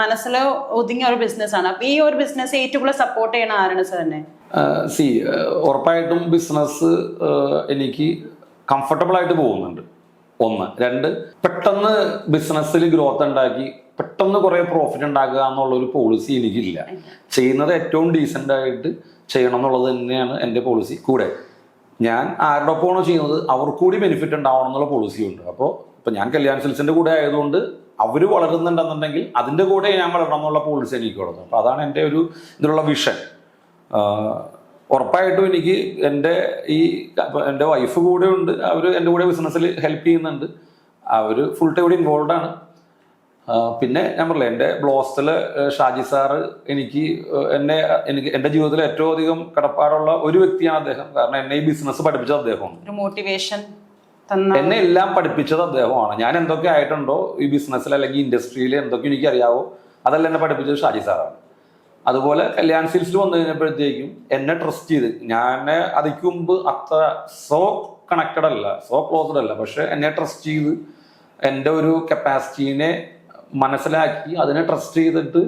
മനസ്സിൽ ഒതുങ്ങിയ ഒരു ബിസിനസ് ആണ്. അപ്പൊ ഈ ഒരു ബിസിനസ് ഏറ്റവും കൂടുതൽ സപ്പോർട്ട് ചെയ്യണ ആരാണ് സാറിനെ സി ഉറപ്പായിട്ടും ബിസിനസ് എനിക്ക് കംഫർട്ടബിൾ ആയിട്ട് പോകുന്നുണ്ട്. ഒന്ന്. രണ്ട് പെട്ടെന്ന് ബിസിനസ്സിൽ ഗ്രോത്ത് ഉണ്ടാക്കി പെട്ടെന്ന് കുറേ പ്രോഫിറ്റ് ഉണ്ടാക്കുക എന്നുള്ള ഒരു പോളിസി എനിക്കില്ല. ചെയ്യുന്നത് ഏറ്റവും ഡീസെന്റ് ആയിട്ട് ചെയ്യണം എന്നുള്ളത് തന്നെയാണ് എന്റെ പോളിസി കൂടെ ഞാൻ ആരുടെ ഒപ്പമാണോ ചെയ്യുന്നത് അവർക്ക് കൂടി ബെനിഫിറ്റ് ഉണ്ടാവണം എന്നുള്ള പോളിസിയുണ്ട് അപ്പോൾ ഇപ്പം ഞാൻ കല്യാൺ സിൽസിന്റെ കൂടെ ആയതുകൊണ്ട് അവർ വളരുന്നുണ്ടെന്നുണ്ടെങ്കിൽ അതിന്റെ കൂടെ ഞാൻ വളരണം എന്നുള്ള പോളിസി എനിക്ക് എനിക്കുള്ളത് അപ്പോൾ അതാണ് എന്റെ ഒരു ഇതിലുള്ള വിഷൻ ഉറപ്പായിട്ടും എനിക്ക് എന്റെ ഈ എന്റെ വൈഫ് കൂടെ ഉണ്ട്. അവർ എന്റെ കൂടെ ബിസിനസ്സിൽ ഹെൽപ്പ് ചെയ്യുന്നുണ്ട്. അവർ ഫുൾ ടൈം ഇവിടെ ഇൻവോൾവ് ആണ്. പിന്നെ ഞാൻ പറഞ്ഞില്ലേ എന്റെ ബ്ലോസ്റ്റൽ ഷാജി സാറ് എനിക്ക് എന്നെ എനിക്ക് എന്റെ ജീവിതത്തിൽ ഏറ്റവും അധികം കടപ്പാടുള്ള ഒരു വ്യക്തിയാണ് അദ്ദേഹം. കാരണം എന്നെ ഈ ബിസിനസ് പഠിപ്പിച്ചത് അദ്ദേഹം എന്നെ എല്ലാം പഠിപ്പിച്ചത് അദ്ദേഹമാണ്. ഞാൻ എന്തൊക്കെ ആയിട്ടുണ്ടോ ഈ ബിസിനസ്സിൽ അല്ലെങ്കിൽ ഇൻഡസ്ട്രിയിൽ എന്തൊക്കെ എനിക്ക് അറിയാവോ അതല്ല എന്നെ പഠിപ്പിച്ചത് ഷാജി സാറാണ്. അതുപോലെ കല്യാൺ സിൽസിൽ വന്നു കഴിഞ്ഞപ്പോഴത്തേക്കും എന്നെ ട്രസ്റ്റ് ചെയ്ത്. ഞാൻ അതിക്ക് മുമ്പ് അത്ര സോ കണക്റ്റഡ് അല്ല സോ ക്ലോസ്ഡ് അല്ല പക്ഷെ എന്നെ ട്രസ്റ്റ് ചെയ്ത് എന്റെ ഒരു കപ്പാസിറ്റീനെ മനസ്സിലാക്കി അതിനെ ട്രസ്റ്റ് ചെയ്തിട്ട്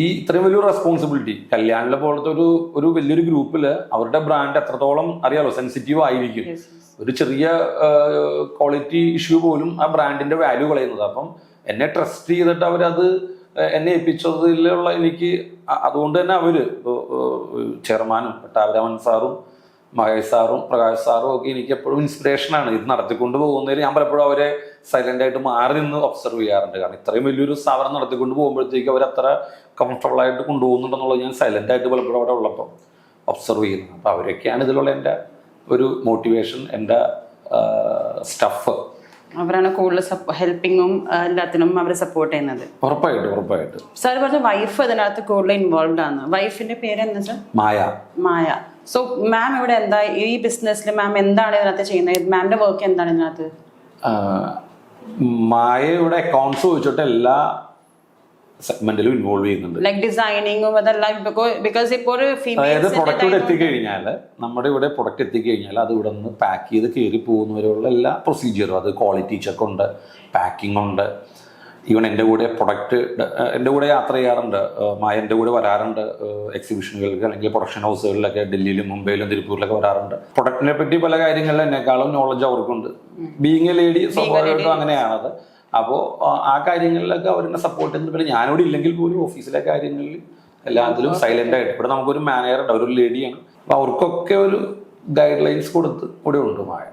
ഈ ഇത്രയും വലിയൊരു റെസ്പോൺസിബിലിറ്റി കല്യാണിലെ പോലത്തെ ഒരു ഒരു വലിയൊരു ഗ്രൂപ്പിൽ അവരുടെ ബ്രാൻഡ് എത്രത്തോളം അറിയാലോ സെൻസിറ്റീവ് ആയിരിക്കും. ഒരു ചെറിയ ക്വാളിറ്റി ഇഷ്യൂ പോലും ആ ബ്രാൻഡിന്റെ വാല്യൂ കളയുന്നത്. അപ്പം എന്നെ ട്രസ്റ്റ് ചെയ്തിട്ട് അവരത് എന്നെ ഏൽപ്പിച്ചതിലുള്ള എനിക്ക് അതുകൊണ്ട് തന്നെ അവർ ചെയർമാനും പട്ടാഭിരാമൻ സാറും മഹേഷ് സാറും പ്രകാശ് സാറും ഒക്കെ എനിക്ക് എപ്പോഴും ഇൻസ്പിറേഷൻ ആണ്. ഇത് നടത്തിക്കൊണ്ട് പോകുന്നതിൽ ഞാൻ പലപ്പോഴും അവരെ സൈലന്റ് ആയിട്ട് മാറി നിന്ന് ഒബ്സർവ് ചെയ്യാറുണ്ട്. കാരണം ഇത്രയും വലിയൊരു സ്ഥാപനം നടത്തിക്കൊണ്ട് പോകുമ്പോഴത്തേക്ക് അവർ അത്ര കംഫർട്ടബിൾ ആയിട്ട് കൊണ്ടുപോകുന്നുണ്ടെന്നുള്ളത് ഞാൻ സൈലന്റ് ആയിട്ട് പലപ്പോഴും അവിടെ ഉള്ളപ്പോൾ ഒബ്സർവ് ചെയ്യുന്നത്. അപ്പോൾ അവരൊക്കെയാണ് ഇതിലുള്ള എന്റെ ഒരു മോട്ടിവേഷൻ എന്റെ സ്റ്റഫ് അവരാണ് കൂടുതൽ ഹെൽപ്പിങ്ങും എല്ലാത്തിനും അവരെ സപ്പോർട്ട് ചെയ്യുന്നത്. ഉറപ്പായിട്ടും ഉറപ്പായിട്ടും. സാർ പറഞ്ഞ വൈഫ് ഇതിനകത്ത് കൂടുതൽ ഇൻവോൾവ് ആണ്. വൈഫിന്റെ പേര് എന്താ സാർ? മായ. മായ. സോ മാം ഇവിടെ എന്താ ഈ ബിസിനസ്സിൽ മാം എന്താണ് ഇതിനകത്ത് ചെയ്യുന്നത്? മാമിന്റെ വർക്ക് എന്താണ് ഇതിനകത്ത്? മായയുടെ അക്കൗണ്ട്സ് ചോദിച്ചിട്ട് എല്ലാ സെഗ്മെന്റിലും ഇൻവോൾവ് ചെയ്യുന്നുണ്ട്. ലൈക് ഡിസൈനിങ്ങും അതെല്ലാം ബിക്കോസ് ഇപ്പോൾ ഒരു അതായത് പ്രൊഡക്റ്റ് ഇവിടെ എത്തിക്കഴിഞ്ഞാൽ നമ്മുടെ ഇവിടെ പ്രൊഡക്റ്റ് എത്തിക്കഴിഞ്ഞാൽ അത് ഇവിടെ നിന്ന് പാക്ക് ചെയ്ത് കയറി പോകുന്നവരെയുള്ള എല്ലാ പ്രൊസീജിയറും അത് ക്വാളിറ്റി ചെക്ക് ഉണ്ട് പാക്കിംഗ് ഉണ്ട്. ഈവൻ എന്റെ കൂടെ പ്രൊഡക്റ്റ് എന്റെ കൂടെ യാത്ര ചെയ്യാറുണ്ട്. മായ എന്റെ കൂടെ വരാറുണ്ട്. എക്സിബിഷനുകൾക്ക് അല്ലെങ്കിൽ പ്രൊഡക്ഷൻ ഹൗസുകളിലൊക്കെ ഡൽഹിയിലും മുംബൈയിലും തിരുപ്പൂരിലൊക്കെ വരാറുണ്ട്. പ്രൊഡക്റ്റിനെ പറ്റി പല കാര്യങ്ങളിലും എന്നെക്കാളും നോളജ് അവർക്കുണ്ട്. ബീങ് എ ലേഡി സ്വാഭാവികമായിട്ടും അങ്ങനെയാണത്. അപ്പോൾ ആ കാര്യങ്ങളിലൊക്കെ അവരെന്നെ സപ്പോർട്ട് ചെയ്യുന്നത് പിന്നെ ഞാനിവിടെ ഇല്ലെങ്കിൽ പോലും ഓഫീസിലെ കാര്യങ്ങളിൽ എല്ലാത്തിലും സൈലന്റ് ആയിട്ട്. ഇവിടെ നമുക്കൊരു മാനേജർ ഉണ്ട്. അവരൊരു ലേഡിയാണ് അപ്പോൾ അവർക്കൊക്കെ ഒരു ഗൈഡ് ലൈൻസ് കൊടുത്ത് ഇവിടെ ഉണ്ട് മായ.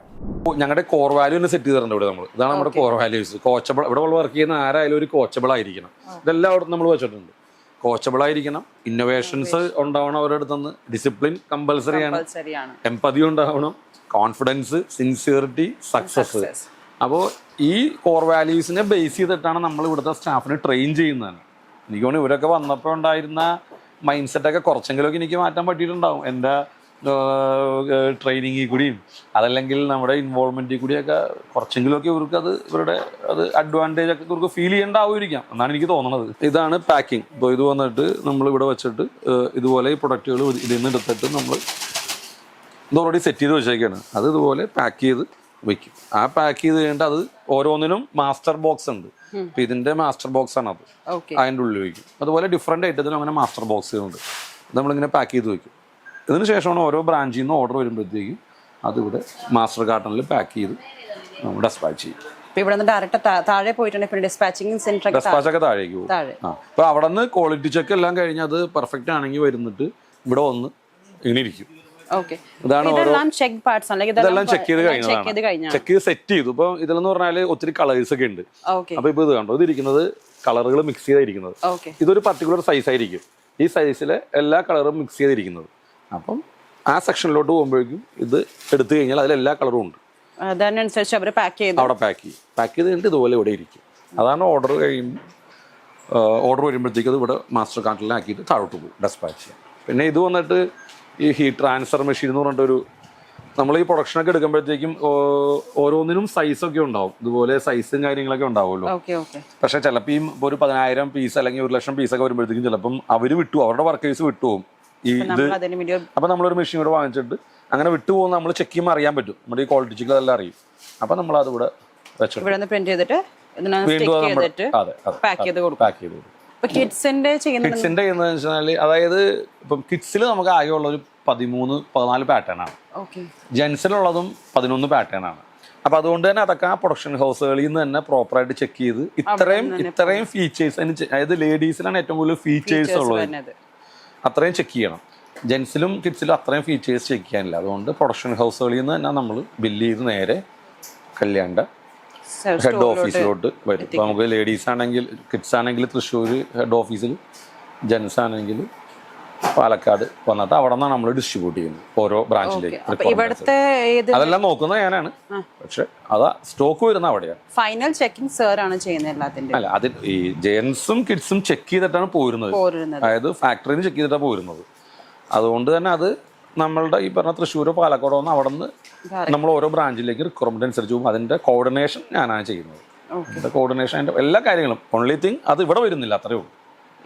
ഞങ്ങളുടെ കോർ വാല്യൂ തന്നെ സെറ്റ് ചെയ്തിട്ടുണ്ട് ഇവിടെ നമ്മൾ ഇതാണ് നമ്മുടെ കോർ വാല്യൂസ് കോച്ചബിൾ ഇവിടെ വർക്ക് ചെയ്യുന്ന ആരായാലും ഒരു കോച്ചബിൾ ആയിരിക്കണം. ഇതെല്ലാം അവിടെ നമ്മൾ വെച്ചിട്ടുണ്ട്. കോച്ചബിൾ ആയിരിക്കണം. ഇന്നോവേഷൻസ് ഉണ്ടാവണം അവരുടെ അടുത്തുനിന്ന്. ഡിസിപ്ലിൻ കമ്പൽസറി ആണ്. എംപതി ഉണ്ടാവണം. കോൺഫിഡൻസ് സിൻസിയറിറ്റി സക്സസ് അപ്പോൾ ഈ കോർ വാല്യൂസിനെ ബേസ് ചെയ്തിട്ടാണ് നമ്മൾ ഇവിടുത്തെ സ്റ്റാഫിനെ ട്രെയിൻ ചെയ്യുന്നത്. എനിക്ക് തോന്നുന്നു ഇവരൊക്കെ വന്നപ്പോൾ ഉണ്ടായിരുന്ന മൈൻഡ് സെറ്റൊക്കെ കുറച്ചെങ്കിലുമൊക്കെ എനിക്ക് മാറ്റാൻ പറ്റിയിട്ടുണ്ടാവും. എന്റെ ട്രെയിനിങ്ങിൽ കൂടിയും അതല്ലെങ്കിൽ നമ്മുടെ ഇൻവോൾവ്മെന്റിൽ കൂടിയൊക്കെ കുറച്ചെങ്കിലുമൊക്കെ ഇവർക്ക് അത് ഇവരുടെ അത് അഡ്വാന്റേജ് ഒക്കെ ഇവർക്ക് ഫീൽ ചെയ്യേണ്ടാവുമായിരിക്കാം എന്നാണ് എനിക്ക് തോന്നുന്നത് ഇതാണ് പാക്കിംഗ് ഇപ്പോൾ ഇത് വന്നിട്ട് നമ്മൾ ഇവിടെ വെച്ചിട്ട് ഇതുപോലെ ഈ പ്രൊഡക്റ്റുകൾ ഇതിൽ നിന്ന് എടുത്തിട്ട് നമ്മൾ ഇത് ഓൾറെഡി സെറ്റ് ചെയ്ത് വെച്ചേക്കാണ്. അത് ഇതുപോലെ പാക്ക് ചെയ്ത് വെക്കും. ആ പാക്ക് ചെയ്ത് കഴിഞ്ഞിട്ട് അത് ഓരോന്നിനും മാസ്റ്റർ ബോക്സ് ഉണ്ട്. അപ്പൊ ഇതിന്റെ മാസ്റ്റർ ബോക്സ് ആണ് അത്. അതിന്റെ അതിന്റെ ഉള്ളിൽ വെക്കും. അതുപോലെ ഡിഫറെന്റ് ഐറ്റത്തിലും അങ്ങനെ മാസ്റ്റർ ബോക്സുകളുണ്ട് നമ്മളിങ്ങനെ പാക്ക് ചെയ്ത് വെക്കും. ഇതിന് ശേഷമാണ് ഓരോ ബ്രാഞ്ചിൽ നിന്ന് ഓർഡർ വരുമ്പോഴത്തേക്കും അതിവിടെ മാസ്റ്റർ കാർട്ടണിൽ പാക്ക് ചെയ്ത് നമ്മൾ ഡെസ്പാച്ച് ചെയ്യും. ഇപ്പൊ ഇവിടെ നിന്ന് ഡയറക്റ്റ് താഴെ പോയിട്ടുണ്ടെങ്കിൽ ഡിസ്പാച്ചിങ് സെന്റർ ഡെസ്പാച്ച് ഒക്കെ താഴേക്ക് പോകും. അപ്പോൾ അവിടെ നിന്ന് ക്വാളിറ്റി ചെക്ക് എല്ലാം കഴിഞ്ഞ് അത് പെർഫെക്റ്റ് ആണെങ്കിൽ വരുന്നിട്ട് ഇവിടെ വന്ന് ഇങ്ങനെ ഇരിക്കും. ഇതാണ് ചെക്ക് പാർട്സ് ആണ്. ഇതെല്ലാം ചെക്ക് ചെയ്ത് ചെക്ക് ചെയ്ത് കഴിഞ്ഞതാണ് ചെക്ക് ചെയ്ത് സെറ്റ് ചെയ്തു. ഇപ്പൊ ഇതിലെന്ന് പറഞ്ഞാൽ ഒത്തിരി കളേഴ്സ് ഒക്കെ ഉണ്ട്. അപ്പൊ ഇപ്പൊ ഇത് കണ്ടോ? ഇതിരിക്കുന്നത് കളറുകൾ മിക്സ് ചെയ്തായിരിക്കുന്നത്. ഇതൊരു പർട്ടിക്കുലർ സൈസ് ആയിരിക്കും. ഈ സൈസിലെ എല്ലാ കളറും മിക്സ് ചെയ്തിരിക്കുന്നത്. അപ്പം ആ സെക്ഷനിലോട്ട് പോകുമ്പോഴേക്കും ഇത് എടുത്തു കഴിഞ്ഞാൽ അതിൽ എല്ലാ കളറും ഉണ്ട്. അതിനനുസരിച്ച് അവർ പാക്ക് ചെയ്ത്. അവിടെ പാക്ക് ചെയ്യും. പാക്ക് ചെയ്ത് കഴിഞ്ഞിട്ട് ഇതുപോലെ ഇവിടെ ഇരിക്കും. അതാണ് ഓർഡർ കഴിയുമ്പോൾ ഓർഡർ വരുമ്പോഴത്തേക്ക് അത് ഇവിടെ മാസ്റ്റർ കാർട്ടിലാക്കിയിട്ട് താഴോട്ട് പോകും. ഡെസ്പാച്ച് ചെയ്യാം പിന്നെ ഇത് വന്നിട്ട് ഈ ഹീറ്റ് ട്രാൻസ്ഫർ മെഷീൻ എന്ന് പറഞ്ഞിട്ടൊരു നമ്മൾ ഈ പ്രൊഡക്ഷനൊക്കെ എടുക്കുമ്പോഴത്തേക്കും ഓരോന്നിനും സൈസൊക്കെ ഉണ്ടാവും. ഇതുപോലെ സൈസും കാര്യങ്ങളൊക്കെ ഉണ്ടാവുമല്ലോ. പക്ഷെ ചിലപ്പോൾ ഈ ഒരു പതിനായിരം പീസ് അല്ലെങ്കിൽ ഒരു ലക്ഷം പീസൊക്കെ വരുമ്പോഴത്തേക്കും ചിലപ്പം അവർ വിട്ടു അവരുടെ വർക്കേഴ്സ് വിട്ടുപോകും ഈ ഇത് അപ്പൊ നമ്മളൊരു മെഷീൻ കൂടെ വാങ്ങിച്ചിട്ട് അങ്ങനെ വിട്ടുപോകുന്ന നമ്മൾ ചെക്ക് ചെയ്യുമ്പോൾ അറിയാൻ പറ്റും. നമ്മുടെ ഈ ക്വാളിറ്റി ചെക്ക് അതെല്ലാം അറിയും. അപ്പൊ നമ്മൾ അതിവിടെ വെച്ചിട്ട് പ്രിന്റ് ചെയ്തിട്ട് പാക്ക് ചെയ്ത് കൊടുക്കും. കിഡ്സിന്റെ ചെയ്യുന്ന കിഡ്സിന്റെ വെച്ചാൽ അതായത് ഇപ്പം കിഡ്സിൽ നമുക്ക് ആകെ ഉള്ള ഒരു പതിമൂന്ന് പതിനാല് പാറ്റേൺ ആണ്. ജെൻസിലുള്ളതും പതിനൊന്ന് പാറ്റേൺ ആണ്. അപ്പൊ അതുകൊണ്ട് തന്നെ അതൊക്കെ ആ പ്രൊഡക്ഷൻ ഹൗസുകളിൽ നിന്ന് തന്നെ പ്രോപ്പറായിട്ട് ചെക്ക് ചെയ്ത് ഇത്രയും ഇത്രയും ഫീച്ചേഴ്സ് അതായത് ലേഡീസിലാണ് ഏറ്റവും കൂടുതൽ ഫീച്ചേഴ്സ് ഉള്ളത്. അത്രയും ചെക്ക് ചെയ്യണം. ജെൻസിലും കിഡ്സിലും അത്രയും ഫീച്ചേഴ്സ് ചെക്ക് ചെയ്യാനില്ല. അതുകൊണ്ട് പ്രൊഡക്ഷൻ ഹൗസുകളിൽ നിന്ന് തന്നെ നമ്മൾ ബില്ല് ചെയ്ത് നേരെ കല്യാണ്ട ഹെഡ് ഓഫീസിലോട്ട് വരും. ഇപ്പോൾ നമുക്ക് ലേഡീസ് ആണെങ്കിൽ കിഡ്സ് ആണെങ്കിൽ തൃശ്ശൂർ ഹെഡ് ഓഫീസിൽ ജെൻസ് ആണെങ്കിൽ പാലക്കാട് വന്നിട്ട് അവിടെ നിന്നാണ് നമ്മൾ ഡിസ്ട്രിബ്യൂട്ട് ചെയ്യുന്നത് ഓരോ ബ്രാഞ്ചിലേക്ക് ഇവിടുത്തെ ഏത് അതെല്ലാം നോക്കുന്നത് ഞാനാണ്. പക്ഷെ അതാ സ്റ്റോക്ക് വരുന്ന അവിടെയാണ് ഫൈനൽ ചെക്കിംഗ് സർ ആണ് ചെയ്യുന്നത് എല്ലാത്തിന്റെ അല്ല അത് ഈ ജെൻസും കിഡ്സും ചെക്ക് ചെയ്തിട്ടാണ് പോരുന്നത്. പോരുന്നത്. അതായത് ഫാക്ടറിയിൽ ചെക്ക് ചെയ്തിട്ടാണ് പോരുന്നത്. അതുകൊണ്ട് തന്നെ അത് നമ്മളുടെ ഈ പറഞ്ഞ തൃശ്ശൂരോ പാലക്കാടോ ഒന്ന് അവിടെ നിന്ന് നമ്മൾ ഓരോ ബ്രാഞ്ചിലേക്ക് റിക്വയർമെന്റ് അനുസരിച്ച് പോകും. അതിന്റെ കോർഡിനേഷൻ ഞാനാണ് ചെയ്യുന്നത്. അതിന്റെ കോർഡിനേഷൻ അതിന്റെ എല്ലാ കാര്യങ്ങളും. ഓൺലി തിങ് അത് ഇവിടെ വരുന്നില്ല അത്രേ ഉള്ളൂ.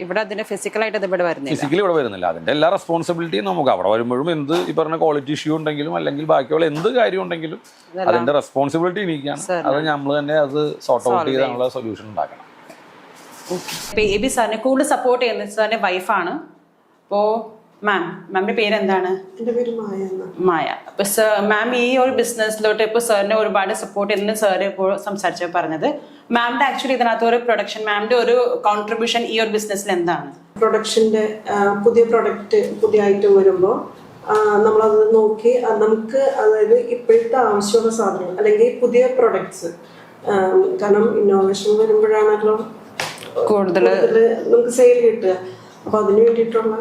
ഇവിടെ അതിന്റെ ഫിസിക്കലായിട്ട് ഇവിടെ വരുന്നില്ല. ഫിസിക്കലി ഇവിടെ വരുന്നില്ല. അതിന്റെ എല്ലാ റെസ്പോൺസിബിലിറ്റിയും നമുക്ക് അവിടെ വരുമ്പോഴും എന്ത് ഈ പറഞ്ഞ ക്വാളിറ്റി ഇഷ്യൂ ഉണ്ടെങ്കിലും അല്ലെങ്കിൽ ബാക്കിയുള്ള എന്ത് കാര്യം ഉണ്ടെങ്കിലും അതിന്റെ റെസ്പോൺസിബിലിറ്റി എനിക്കാണ്. അത് നമ്മൾ തന്നെ അത് സോർട്ട് ഔട്ട് ചെയ്താനുള്ള സൊല്യൂഷൻ ഉണ്ടാക്കണം. ബേബി സാറിനെ കൂടുതൽ സപ്പോർട്ട് ചെയ്യുന്ന സാറിന്റെ വൈഫാണ് അപ്പോ മാം മാമിന്റെ പേര് എന്താണ് എന്റെ പേര് മായ എന്നാണ് മായ. അപ്പൊ സർ മാം ഈ ഒരു ബിസിനസ്സിലോട്ട് ഇപ്പൊ സാറിനെ ഒരുപാട് സപ്പോർട്ട് ചെയ്യുന്ന സാർ ഇപ്പോൾ സംസാരിച്ച പറഞ്ഞത്. മാമിന്റെ ആക്ച്വലി ഇതിനകത്ത് ഒരു പ്രൊഡക്ഷൻ മാമിന്റെ ഒരു കോൺട്രിബ്യൂഷൻ ഈ ഒരു ബിസിനസ്സിൽ എന്താണ്? പ്രൊഡക്ഷന്റെ പുതിയ പ്രൊഡക്റ്റ് പുതിയ ഐറ്റം വരുമ്പോൾ നമ്മളത് നോക്കി നമുക്ക് അതായത് ഇപ്പോഴത്തെ ആവശ്യമുള്ള സാധനങ്ങൾ അല്ലെങ്കിൽ പുതിയ പ്രൊഡക്ട്സ് കാരണം ഇന്നോവേഷൻ വരുമ്പോഴാണല്ലോ കൂടുതൽ കൂടുതൽ നമുക്ക് സെയിൽ കിട്ടുക. അപ്പോൾ അതിന് വേണ്ടിയിട്ടുള്ള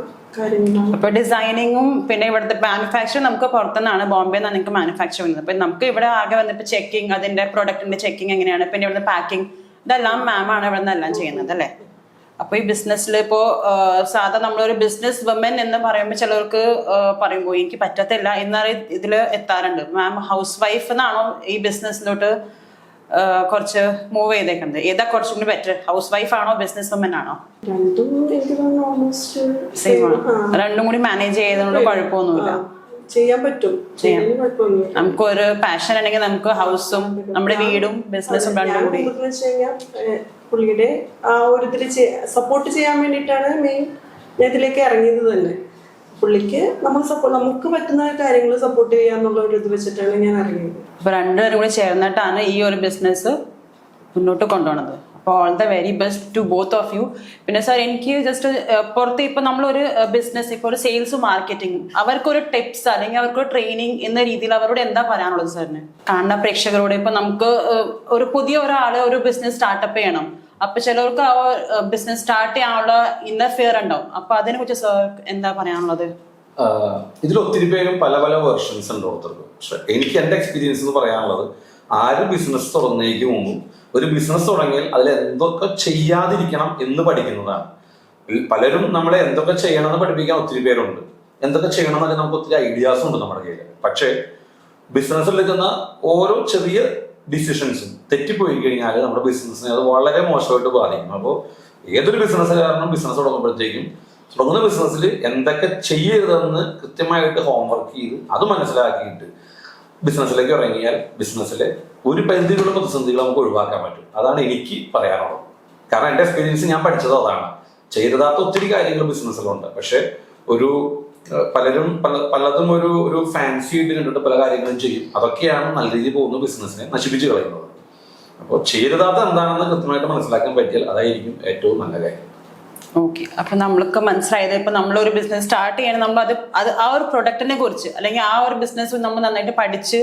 ഇപ്പൊ ഡിസൈനിങ്ങും പിന്നെ ഇവിടുത്തെ മാനുഫാക്ചറിങ് നമുക്ക് പുറത്തുനിന്നാണ് ബോംബെ നിന്നാണ് നിങ്ങൾക്ക് മാനുഫാക്ചർ ചെയ്യുന്നത്. അപ്പൊ നമുക്ക് ഇവിടെ ആകെ വന്നിട്ട് ചെക്കിങ് അതിന്റെ പ്രൊഡക്റ്റിന്റെ ചെക്കിങ് എങ്ങനെയാണ്? പിന്നെ ഇവിടുത്തെ പാക്കിംഗ് ഇതെല്ലാം മാമാണ് ഇവിടെ നിന്ന് എല്ലാം ചെയ്യുന്നത് അല്ലേ? അപ്പൊ ഈ ബിസിനസ്സിൽ ഇപ്പോ സാധാ നമ്മളൊരു ബിസിനസ് വുമൻ എന്ന് പറയുമ്പോൾ ചിലർക്ക് പറയുമ്പോൾ എനിക്ക് പറ്റത്തില്ല. എന്നറി ഇതിൽ എത്താറുണ്ട്. മാം ഹൗസ് വൈഫ് എന്നാണോ ഈ ബിസിനസ്സിലോട്ട് കുറച്ച് മൂവ് ചെയ്തേക്കുന്നത് ഏതാ കുറച്ചും കൂടി ബെറ്റർ ഹൗസ് വൈഫ് ആണോ? ബിസിനസ് വുമൻ ആണോ. രണ്ടും കൂടി മാനേജ് ചെയ്തതുകൊണ്ട് കുഴപ്പമൊന്നുമില്ല. ചെയ്യാൻ പറ്റും. നമുക്ക് ഒരു പാഷൻ ഉണ്ടെങ്കിൽ നമുക്ക് ഹൗസും നമ്മുടെ വീടും ബിസിനസ്സും രണ്ടും കൂടി. പുള്ളിയുടെ ആ ഒരു സപ്പോർട്ട് ചെയ്യാൻ വേണ്ടിയിട്ടാണ് മെയിൻ ഞാൻ ഇതിലേക്ക് ഇറങ്ങിയത് തന്നെ. പുള്ളിക്ക് നമ്മൾ സപ്പോർട്ട് നമുക്ക് പറ്റുന്ന കാര്യങ്ങൾ സപ്പോർട്ട് ചെയ്യാന്നുള്ള ഒരു ഇത് വെച്ചിട്ടാണ് ഞാൻ അറിയുന്നത് അപ്പൊ രണ്ടുപേരും കൂടി ചേർന്നിട്ടാണ് ഈ ഒരു ബിസിനസ് മുന്നോട്ട് കൊണ്ടുപോണത്. അപ്പോൾ all the very best to both of you പിന്നെ സാർ എനിക്ക് ജസ്റ്റ് പുറത്ത് ഇപ്പൊ നമ്മളൊരു ബിസിനസ് ഇപ്പോൾ ഒരു സെയിൽസ് മാർക്കറ്റിംഗ് അവർക്കൊരു ടിപ്സ് അല്ലെങ്കിൽ അവർക്കൊരു ട്രെയിനിങ് എന്ന രീതിയിൽ അവരോട് എന്താ പറയാനുള്ളത് സാറിന് കാണുന്ന പ്രേക്ഷകരോട് ഇപ്പൊ നമുക്ക് ഒരു പുതിയ ഒരാൾ ഒരു ബിസിനസ് സ്റ്റാർട്ടപ്പ് ചെയ്യണം. അപ്പൊ ചിലർക്ക് ആ ബിസിനസ് സ്റ്റാർട്ട് ചെയ്യാനുള്ള ഇന്നർ ഫിയർ ഉണ്ടാവും. അപ്പൊ അതിനെ കുറിച്ച് സാർ എന്താ പറയാനുള്ളത്? ഇതിൽ ഒത്തിരി പേരും പല പല വേർഷൻസ് ഉണ്ട് ഓർത്തർക്ക് പക്ഷെ എനിക്ക് എന്റെ എക്സ്പീരിയൻസ് എന്ന് പറയാനുള്ളത് ആരും ബിസിനസ് തുറന്നേക്ക് മുമ്പും ഒരു ബിസിനസ് തുടങ്ങിയാൽ അതിൽ എന്തൊക്കെ ചെയ്യാതിരിക്കണം എന്ന് പഠിക്കുന്നതാണ്. പലരും നമ്മളെ എന്തൊക്കെ ചെയ്യണം എന്ന് പഠിപ്പിക്കാൻ ഒത്തിരി പേരുണ്ട്. എന്തൊക്കെ ചെയ്യണം എന്നൊക്കെ നമുക്ക് ഒത്തിരി ഐഡിയാസും ഉണ്ട് നമ്മുടെ കയ്യിൽ പക്ഷേ ബിസിനസ്സിൽ എടുക്കുന്ന ഓരോ ചെറിയ ഡിസിഷൻസും തെറ്റിപ്പോയി കഴിഞ്ഞാൽ നമ്മുടെ ബിസിനസ്സിനെ അത് വളരെ മോശമായിട്ട് ബാധിക്കും. അപ്പോൾ ഏതൊരു ബിസിനസ്സുകാരനും ബിസിനസ് തുടങ്ങുമ്പോഴത്തേക്കും തുടങ്ങുന്ന ബിസിനസ്സിൽ എന്തൊക്കെ ചെയ്യരുതെന്ന് കൃത്യമായിട്ട് ഹോംവർക്ക് ചെയ്ത് അത് മനസ്സിലാക്കിയിട്ട് ബിസിനസ്സിലേക്ക് ഇറങ്ങിയാൽ ബിസിനസ്സിലെ ഒരു പരിധിയിലുള്ള പ്രതിസന്ധികൾ നമുക്ക് ഒഴിവാക്കാൻ പറ്റും. അതാണ് എനിക്ക് പറയാനുള്ളത്. കാരണം എന്റെ എക്സ്പീരിയൻസ് ഞാൻ പഠിച്ചത് അതാണ്. ചെയ്തതാത്ത ഒത്തിരി കാര്യങ്ങൾ ബിസിനസ്സിലുണ്ട് പക്ഷെ ഒരു പലരും പല പലതും ഒരു ഒരു ഫാൻസി ആയിട്ട് കണ്ടിട്ട് പല കാര്യങ്ങളും ചെയ്യും. അതൊക്കെയാണ് നല്ല രീതിയിൽ പോകുന്ന ബിസിനസ്സിനെ നശിപ്പിച്ച് കളയുന്നത്. അപ്പോൾ ചെയ്തതാത്ത എന്താണെന്ന് കൃത്യമായിട്ട് മനസ്സിലാക്കാൻ പറ്റിയാൽ അതായിരിക്കും ഏറ്റവും നല്ല കാര്യം. ഓക്കെ അപ്പൊ നമ്മൾക്ക് മനസ്സിലായത് ഇപ്പൊ നമ്മളൊരു ബിസിനസ് സ്റ്റാർട്ട് ചെയ്യണം നമ്മൾ അത് അത് ആ ഒരു പ്രൊഡക്റ്റിനെ കുറിച്ച് അല്ലെങ്കിൽ ആ ഒരു ബിസിനസ് നമ്മൾ നന്നായിട്ട് പഠിച്ച്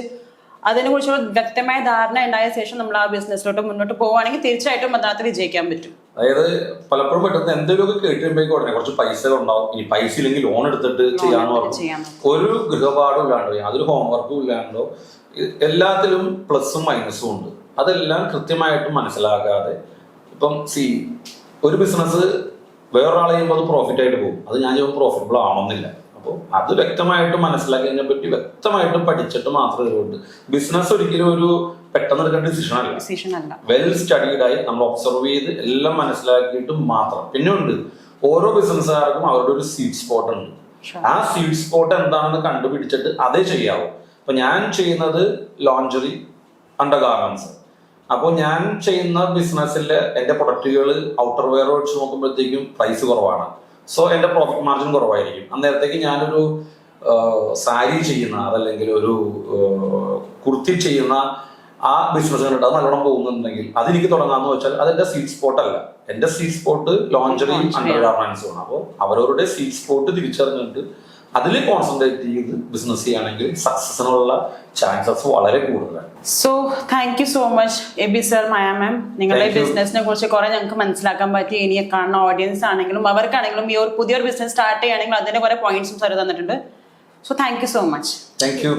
അതിനെ കുറിച്ച് വ്യക്തമായ ധാരണ ഉണ്ടായ ശേഷം നമ്മൾ ആ ബിസിനസ്സിലോട്ട് മുന്നോട്ട് പോവുകയാണെങ്കിൽ തീർച്ചയായിട്ടും അതിനകത്ത് വിജയിക്കാൻ പറ്റും. അതായത് പലപ്പോഴും പറ്റുന്ന എന്തെങ്കിലുമൊക്കെ കേട്ടുമ്പോഴേക്കും ഉടനെ കുറച്ച് പൈസ ഉണ്ടാവും ഇനി പൈസ ഇല്ലെങ്കിൽ ലോൺ എടുത്തിട്ട് ചെയ്യാൻ ഒരു ഗൃഹപാഠം ഇല്ലാണ്ടോ യാതൊരു ഹോംവർക്കും ഇല്ലാണ്ടോ എല്ലാത്തിലും പ്ലസും മൈനസും ഉണ്ട്. അതെല്ലാം കൃത്യമായിട്ട് മനസ്സിലാക്കാതെ ഇപ്പം സി ഒരു ബിസിനസ് വേറൊരാൾ ചെയ്യുമ്പോൾ അത് പ്രോഫിറ്റ് ആയിട്ട് പോകും. അത് ഞാൻ ചെയ്യുമ്പോൾ പ്രോഫിറ്റബിൾ ആവണമെന്നില്ല. അപ്പോൾ അത് വ്യക്തമായിട്ട് മനസ്സിലാക്കിയതിനെ പറ്റി വ്യക്തമായിട്ട് പഠിച്ചിട്ട് മാത്രമേ ഇതുകൊണ്ട് ബിസിനസ് ഒരിക്കലും ഒരു പെട്ടെന്ന് എടുക്കേണ്ട ഡിസിഷൻ അല്ല. ഡിസിഷൻ അല്ല. വെൽ സ്റ്റഡീഡ് ആയി നമ്മൾ ഒബ്സർവ് ചെയ്ത് എല്ലാം മനസ്സിലാക്കിയിട്ട് മാത്രം. പിന്നെ ഉണ്ട് ഓരോ ബിസിനസ്സുകാർക്കും അവരുടെ ഒരു സ്വീറ്റ് സ്പോട്ട് ഉണ്ട്. ആ സ്വീറ്റ് സ്പോട്ട് എന്താണെന്ന് കണ്ടുപിടിച്ചിട്ട് അതേ ചെയ്യാവൂ. അപ്പൊ ഞാൻ ചെയ്യുന്നത് ലോഞ്ചറി അണ്ടർ ഗാർമെന്റ്സ് അപ്പോൾ ഞാൻ ചെയ്യുന്ന ബിസിനസ്സിൽ എന്റെ പ്രൊഡക്റ്റുകൾ ഔട്ടർ വെയർ വെച്ച് നോക്കുമ്പോഴത്തേക്കും പ്രൈസ് കുറവാണ്. സോ എന്റെ പ്രോഫിറ്റ് മാർജിൻ കുറവായിരിക്കും. അന്നേരത്തേക്ക് ഞാനൊരു സാരി ചെയ്യുന്ന അതല്ലെങ്കിൽ ഒരു കുർത്തി ചെയ്യുന്ന ആ ബിസിനസ് കണ്ടിട്ട് അത് നല്ലോണം പോകുന്നുണ്ടെങ്കിൽ അതെനിക്ക് തുടങ്ങാന്ന് വെച്ചാൽ അതെന്റെ സീറ്റ് സ്പോട്ട് അല്ല. എന്റെ സീറ്റ് സ്പോട്ട് ലോഞ്ചറി അണ്ടർ ഗാർമെന്റ്സും ആണ്. അപ്പോൾ അവരവരുടെ സീറ്റ് സ്പോട്ട് തിരിച്ചറിഞ്ഞിട്ട് അതിൽ കോൺസെൻട്രേറ്റ് ചെയ്ത് ബിസിനസ് ചെയ്യുകയാണെങ്കിൽ സക്സസിനുള്ള ചാൻസസ് വളരെ കൂടുതലാണ്. So thank you so much Aby sir Maya ma'am നിങ്ങളുടെ. ബിസിനസിനെ കുറിച്ച് കുറെ ഞങ്ങൾക്ക് മനസ്സിലാക്കാൻ പറ്റി. ഇനി കാണുന്ന ഓഡിയൻസ് ആണെങ്കിലും അവർക്കാണെങ്കിലും ഈ ഒരു പുതിയൊരു ബിസിനസ് സ്റ്റാർട്ട് ചെയ്യുകയാണെങ്കിൽ അതിന്റെ കുറെ പോയിന്റ്സും സാർ തന്നിട്ടുണ്ട്. So thank you so much thank you